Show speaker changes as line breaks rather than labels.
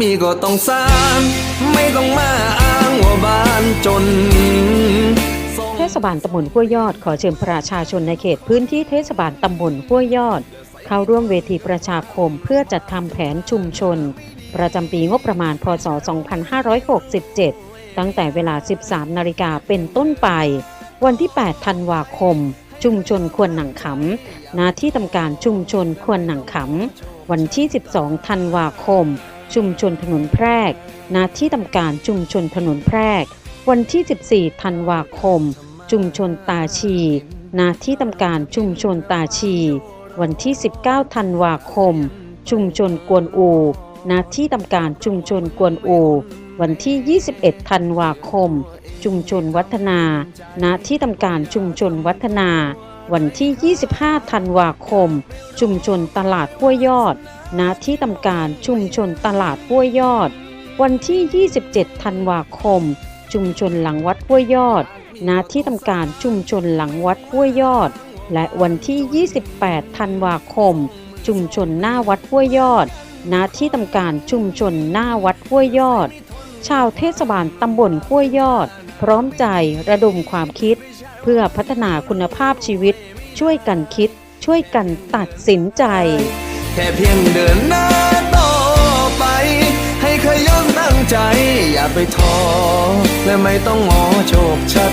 มีก็ต้องสร้าง ไม่ต้องมาอ้างว่าบ้านจน
เทศบาลตำบลห้วยยอด ขอเชิญประชาชนในเขตพื้นที่เทศบาลตำบลห้วยยอด เข้าร่วมเวทีประชาคมเพื่อจัดทำแผนชุมชน ประจำปีงบประมาณพศ 2567 ตั้งแต่เวลา 13 นาฬิกาเป็นต้นไป วันที่ 8 ธันวาคม ชุมชนควรหนังขำหน้าที่ทำการชุมชนควรหนังขำวันที่ 12 ธันวาคม ชุมชนถนนแพรกหน้าที่ทำการชุมชนถนนแพรก วันที่ 14 ธันวาคม ชุมชนตาชีหน้าที่ทำการชุมชนตาชี วันที่ 19 ธันวาคม ชุมชนกวนอูหน้าที่ทำการชุมชนกวนอู วันที่ 21 ธันวาคม ชุมชนวัฒนา ณ ที่ทำการชุมชนวัฒนา วันที่ 25 ธันวาคม ชุมชนตลาดห้วยยอด ณ ที่ทำการชุมชนตลาดห้วยยอด วันที่ 27 ธันวาคม ชุมชนหลังวัดห้วยยอด ณ ที่ทำการชุมชนหลังวัดห้วยยอด และวันที่ 28 ธันวาคม ชุมชนหน้าวัดห้วยยอด ณ ที่ทำการชุมชนหน้าวัดห้วยยอด ชาวเทศบาลตำบลห้วยยอด พร้อมใจระดมความคิด เพื่อพัฒนาคุณภาพชีวิต ช่วยกันคิด ช่วยกันตัดสินใจ
แค่เพียงเดินหน้าต่อไป ให้ขยันตั้งใจ อย่าไปท้อและไม่ต้องงอโชคชะ